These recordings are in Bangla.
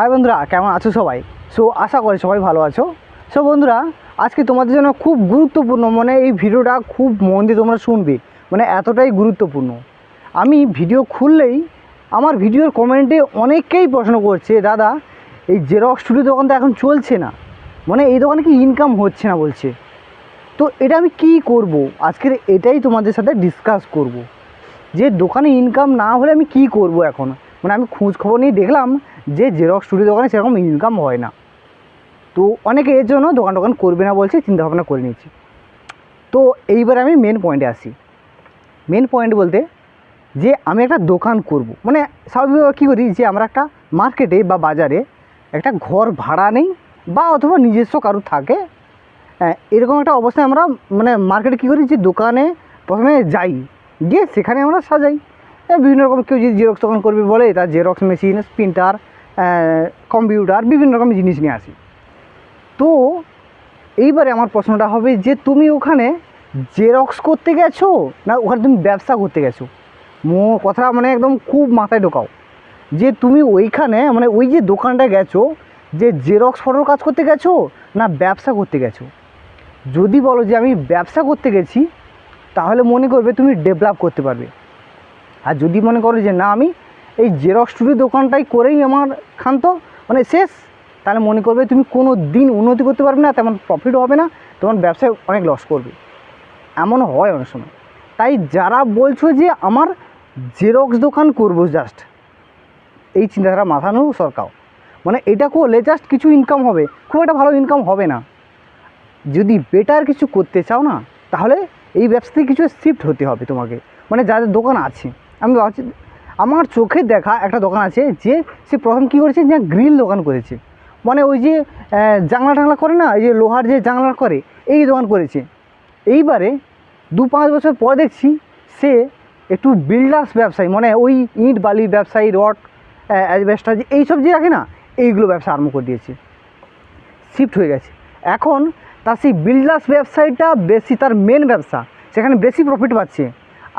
হাই বন্ধুরা, কেমন আছো সবাই? সো আশা করি সবাই ভালো আছো। সো বন্ধুরা, আজকে তোমাদের জন্য খুব গুরুত্বপূর্ণ মানে এই ভিডিওটা খুব মন দিয়ে তোমরা শুনবে মানে এতটাই গুরুত্বপূর্ণ। আমি ভিডিও খুললেই আমার ভিডিওর কমেন্টে অনেকেই প্রশ্ন করছে, দাদা, এই জেরক্স স্টুডিও দোকান তো এখন চলছে না। মানে এই দোকানে কি ইনকাম হচ্ছে না? বলছে। তো এটা আমি কি করব? আজকের এটাই তোমাদের সাথে ডিসকাস করব। যে দোকানে ইনকাম না হলে আমি কি করব এখন? মানে আমি খোঁজ খবর নিয়ে দেখলাম যে জেরক্স স্টুডিও দোকানে সেরকম ইনকাম হয় না। তো অনেকে এর জন্য দোকান টোকান করবে না বলছে চিন্তা ভাবনা করে নিয়েছি। তো এইবার আমি মেন পয়েন্টে আসি। মেন পয়েন্ট বলতে যে আমি একটা দোকান করব। মানে স্বাভাবিকভাবে কী করি যে আমরা একটা মার্কেটে বা বাজারে একটা ঘর ভাড়া নেই বা অথবা নিজস্ব কারও থাকে। হ্যাঁ, এরকম একটা অবস্থায় আমরা মানে মার্কেটে কী করি যে দোকানে প্রথমে যাই গিয়ে সেখানে আমরা সাজাই। বিভিন্ন রকম কেউ যদি জেরক্স দোকান করবে বলে, তার জেরক্স মেশিন প্রিন্টার কম্পিউটার বিভিন্ন রকম জিনিস নিয়ে আসি। তো, এইবারে আমার প্রশ্নটা হবে যে, তুমি ওখানে জেরক্স করতে গেছো? না, ওখানে তুমি ব্যবসা করতে গেছো? মো কথা মানে একদম খুব মাথায় ঢোকাও। যে তুমি ওইখানে মানে ওই যে দোকানটা গেছো, যে জেরক্স ফটোর কাজ করতে গেছো, না ব্যবসা করতে গেছো? যদি বলো যে, আমি ব্যবসা করতে গেছি, তাহলে মনে করবে তুমি ডেভেলপ করতে পারবে। আর যদি মনে করো যে না, আমি এই জেরক্স স্টুডিও দোকানটাই করেই আমার ক্ষান্ত মানে শেষ। তাহলে মনে করবে তুমি কোনো দিন উন্নতি করতে পারবে না, তেমন প্রফিট হবে না, তোমার ব্যবসায় অনেক লস করবে। এমন হয় অনেক সময়। তাই যারা বলছো যে আমার জেরক্স দোকান করব জাস্ট এই চিন্তাধারা মাথানো সরকার মানে এটা করলে জাস্ট কিছু ইনকাম হবে, খুব একটা ভালো ইনকাম হবে না। যদি বেটার কিছু করতে চাও না, তাহলে এই ব্যবসাতে কিছু শিফট হতে হবে তোমাকে। মানে যাদের দোকান আছে। আমি ভাবছি, আমার চোখে দেখা একটা দোকান আছে যে সে প্রথম কী করেছে? যে গ্রিল দোকান করেছে। মানে ওই যে জানলা টাংলা করে না, এই যে লোহার যে জানলা করে, এই দোকান করেছে। এইবারে দু পাঁচ বছর পর দেখছি সে একটু বিল্ডার্স ব্যবসায়ী মানে ওই ইট, বালি ব্যবসায়ী, রড অ্যাজবেস্টার এইসব যে রাখে না, এইগুলো ব্যবসা আরম্ভ করে দিয়েছে। শিফট হয়ে গেছে। এখন তার সেই বিল্ডার্স ব্যবসায়ীটা বেশি, তার মেন ব্যবসা, সেখানে বেশি প্রফিট পাচ্ছে।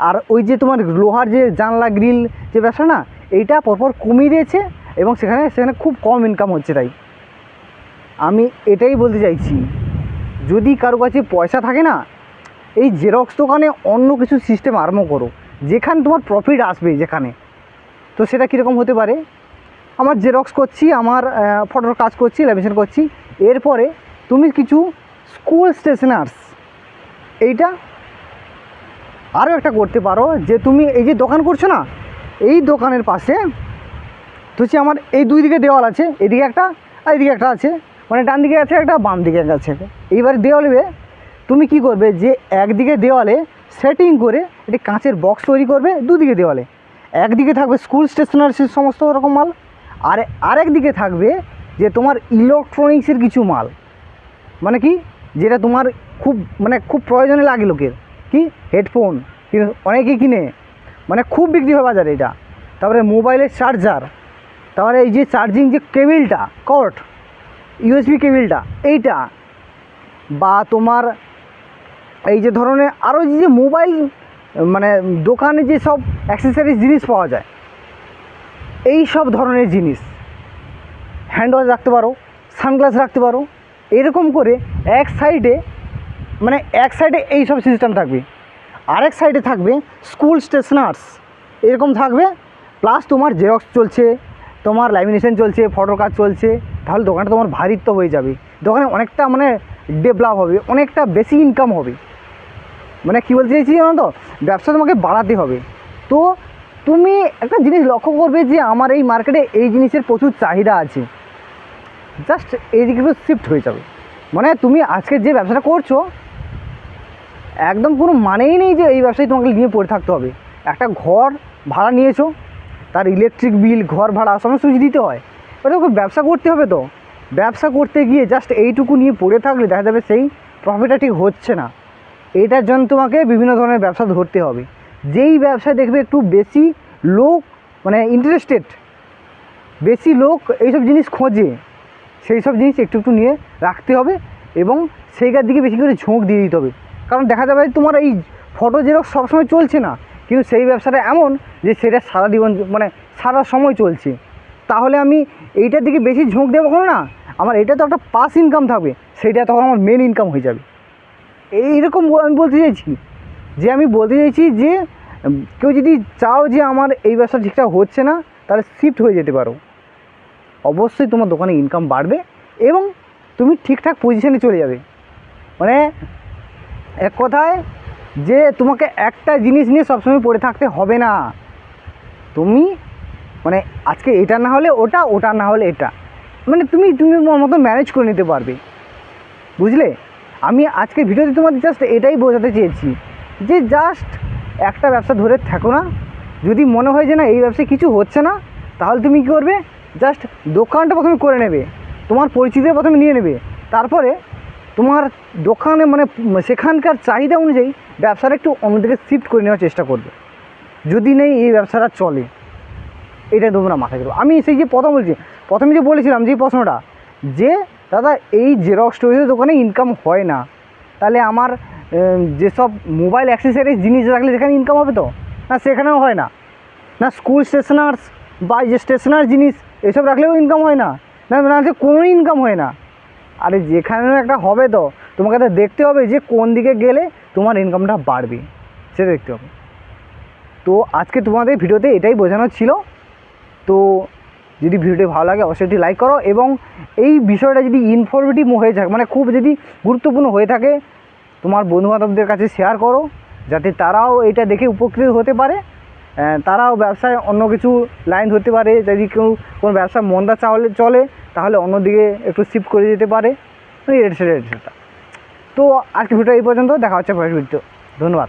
আর ওই যে তোমার লোহার যে জানলা গ্রিল যে ব্যবসা না, এইটা পরপর কমিয়ে দিয়েছে এবং সেখানে সেখানে খুব কম ইনকাম হচ্ছে তাই। আমি এটাই বলতে চাইছি, যদি কারও কাছে পয়সা থাকে না, এই জেরক্স দোকানে অন্য কিছু সিস্টেম আরম্ভ করো, যেখানে তোমার প্রফিট আসবে যেখানে। তো সেটা কীরকম হতে পারে? আমার জেরক্স করছি, আমার ফটোর কাজ করছি ল্যামিনেশন করছি, এরপরে তুমি কিছু স্কুল স্টেশনার্স এইটা আরও একটা করতে পারো, যে তুমি এই যে দোকান করছ না, এই দোকানের পাশে তো হচ্ছে আমার এই দুই দিকে দেওয়াল আছে, এদিকে একটা আর এদিকে একটা আছে মানে ডান দিকে আছে একটা, বাম দিকে আছে। এইবার দেওয়ালে তুমি কি করবে যে একদিকে দেওয়ালে সেটিং করে একটি কাঁচের বক্স তৈরি করবে দুদিকে দেওয়ালে। একদিকে থাকবে স্কুল স্টেশনারির সমস্ত রকম মাল, আর আরেক দিকে থাকবে যে তোমার ইলেকট্রনিক্সের কিছু মাল। মানে কি? যেটা তোমার খুব মানে খুব প্রয়োজনে লাগে লোকের। কি? হেডফোন কিন্তু অনেকেই কিনে। মানে খুব বিক্রি হয় বাজারে এটা। তারপরে মোবাইলের চার্জার তারপরে এই যে চার্জিং যে কেবিলটা কর্ড ইউএসবি কেবিলটা, এইটা। বা তোমার এই যে ধরনের আরও যে মোবাইল মানে দোকানে যে সব অ্যাক্সেসরিজ জিনিস পাওয়া যায়, এই সব ধরনের জিনিস। হ্যান্ড ওয়াশ রাখতে পারো সানগ্লাস রাখতে পারো। এরকম করে এক সাইডে মানে এক সাইডে এই সব সিস্টেম থাকবে। আরেক সাইডে থাকবে স্কুল স্টেশনার্স এরকম থাকবে প্লাস তোমার জেরক্স চলছে, তোমার ল্যামিনেশন চলছে ফটো কাজ চলছে, তাহলে দোকানটা তোমার ভারিত্ব হয়ে যাবে। দোকানে অনেকটা মানে ডেভেলপ হবে, অনেকটা বেশি ইনকাম হবে। মানে কী বলতে চাইছি জানো তো? ব্যবসা তোমাকে বাড়াতে হবে। তো তুমি একটা জিনিস লক্ষ্য করবে যে আমার এই মার্কেটে এই জিনিসের প্রচুর চাহিদা আছে। জাস্ট এইদিকে একটু শিফট হয়ে যাবে। মানে তুমি আজকে যে ব্যবসাটা করছ একদম কোনো মানেই নেই যে এই ব্যবসায় তোমাকে নিয়ে পড়ে থাকতে হবে। একটা ঘর ভাড়া নিয়েছো, তার ইলেকট্রিক বিল ঘর ভাড়া, সমস্ত কিছু দিতে হয়। ওটা ওকে ব্যবসা করতে হবে তো। ব্যবসা করতে গিয়ে জাস্ট এইটুকু নিয়ে পড়ে থাকলে দেখা যাবে সেই প্রফিটটা ঠিক হচ্ছে না। এটার জন্য তোমাকে বিভিন্ন ধরনের ব্যবসা ধরতে হবে। যেই ব্যবসায় দেখবে একটু বেশি লোক মানে ইন্টারেস্টেড বেশি লোক এইসব জিনিস খোঁজে সেই সব জিনিস একটু একটু নিয়ে রাখতে হবে এবং সেইটার দিকে বেশি করে ঝোঁক দিয়ে দিতে হবে। কারণ দেখা যাবে তোমার এই ফটো জেরক্স সবসময় চলছে না। কিন্তু সেই ব্যবসাটা এমন যে সেটা সারা জীবন মানে সারা সময় চলছে। তাহলে আমি এইটার দিকে বেশি ঝোঁক দেবো কখনো না? আমার এটা তো একটা পাস ইনকাম থাকবে, সেইটা তখন আমার মেন ইনকাম হয়ে যাবে। এইরকম আমি বলতে চাইছি যে, আমি বলতে চাইছি যে কেউ যদি চাও যে আমার এই ব্যবসা ঠিকঠাক হচ্ছে না, তাহলে শিফট হয়ে যেতে পারো। অবশ্যই তোমার দোকানে ইনকাম বাড়বে এবং তুমি ঠিকঠাক পজিশনে চলে যাবে। মানে এক কথায় যে তোমাকে একটা জিনিস নিয়ে সবসময় পড়ে থাকতে হবে না। তুমি মানে আজকে এটা না হলে ওটা ওটা না হলে এটা। মানে তুমি তুমি মতো ম্যানেজ করে নিতে পারবে। বুঝলে? আমি আজকে ভিডিওতে তোমাদের জাস্ট এটাই বোঝাতে চেয়েছি যে জাস্ট একটা ব্যবসা ধরে থাকো না। যদি মনে হয় যে না, এই ব্যবসায় কিছু হচ্ছে না, তাহলে তুমি কী করবে? জাস্ট দোকানটা প্রথমে করে নেবে। তোমার পরিচিতি প্রথমে নিয়ে নেবে। তারপরে তোমার দোকানে মানে সেখানকার চাহিদা অনুযায়ী ব্যবসাটা একটু অন্যদিকে শিফট করে নেওয়ার চেষ্টা করবে। যদি নেই, এই ব্যবসাটা চলে। এটা তোমরা মাথায় করো আমি সেই যে প্রথম বলছি, প্রথমে যে বলেছিলাম যে প্রশ্নটা, যে দাদা, এই জেরক্স স্টোরেজের দোকানে ইনকাম হয় না, তাহলে আমার যেসব মোবাইল অ্যাক্সেসরিজ জিনিস রাখলে সেখানে ইনকাম হবে তো? না, সেখানেও হয় না। না স্কুল স্টেশনার্স বা যে স্টেশনার জিনিস, এসব রাখলেও ইনকাম হয় না। না না হচ্ছে কোনো ইনকাম হয় না। আরে যেখানেও একটা হবে তো, তোমাকে তো দেখতে হবে যে কোন দিকে গেলে তোমার ইনকামটা বাড়বে। সেটা দেখতে হবে। তো আজকে তোমাদের ভিডিওতে এটাই বোঝানো ছিল। তো যদি ভিডিওটি ভালো লাগে, অবশ্যই একটি লাইক করো এবং এই বিষয়টা যদি ইনফরমেটিভ হয়ে থাকে মানে খুব যদি গুরুত্বপূর্ণ হয়ে থাকে, তোমার বন্ধুবান্ধবদের কাছে শেয়ার করো, যাতে তারাও এটা দেখে উপকৃত হতে পারে। তারাও ব্যবসায় অন্য কিছু লাইন ধরতে পারে। যদি কেউ কোনো ব্যবসা মন্দা চাওলে চলে, তাহলে অন্যদিকে একটু শিফট করে যেতে পারে। এটা সেটা তো আজকে ভিডিও এই পর্যন্ত। দেখা হচ্ছে ভিডিও ধন্যবাদ।